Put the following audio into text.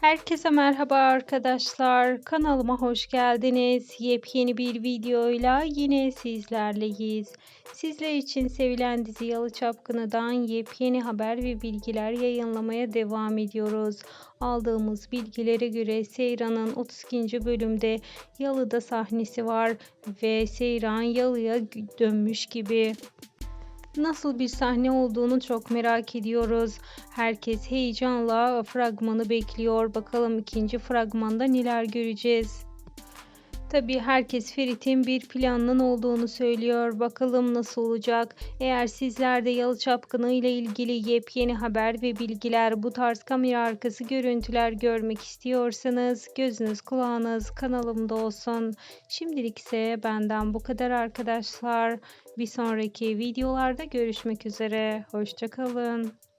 Herkese merhaba arkadaşlar. Kanalıma hoş geldiniz. Yepyeni bir videoyla yine sizlerleyiz. Sizler için sevilen dizi Yalı Çapkını'dan yepyeni haber ve bilgiler yayınlamaya devam ediyoruz. Aldığımız bilgilere göre Seyran'ın 32. bölümde Yalı'da sahnesi var ve Seyran Yalı'ya dönmüş gibi nasıl bir sahne olduğunu çok merak ediyoruz. Herkes heyecanla fragmanı bekliyor. Bakalım ikinci fragmanda neler göreceğiz. Tabii herkes Ferit'in bir planının olduğunu söylüyor. Bakalım nasıl olacak. Eğer sizler de Yalı Çapkını ile ilgili yepyeni haber ve bilgiler, bu tarz kamera arkası görüntüler görmek istiyorsanız gözünüz kulağınız kanalımda olsun. Şimdilik ise benden bu kadar arkadaşlar. Bir sonraki videolarda görüşmek üzere. Hoşçakalın.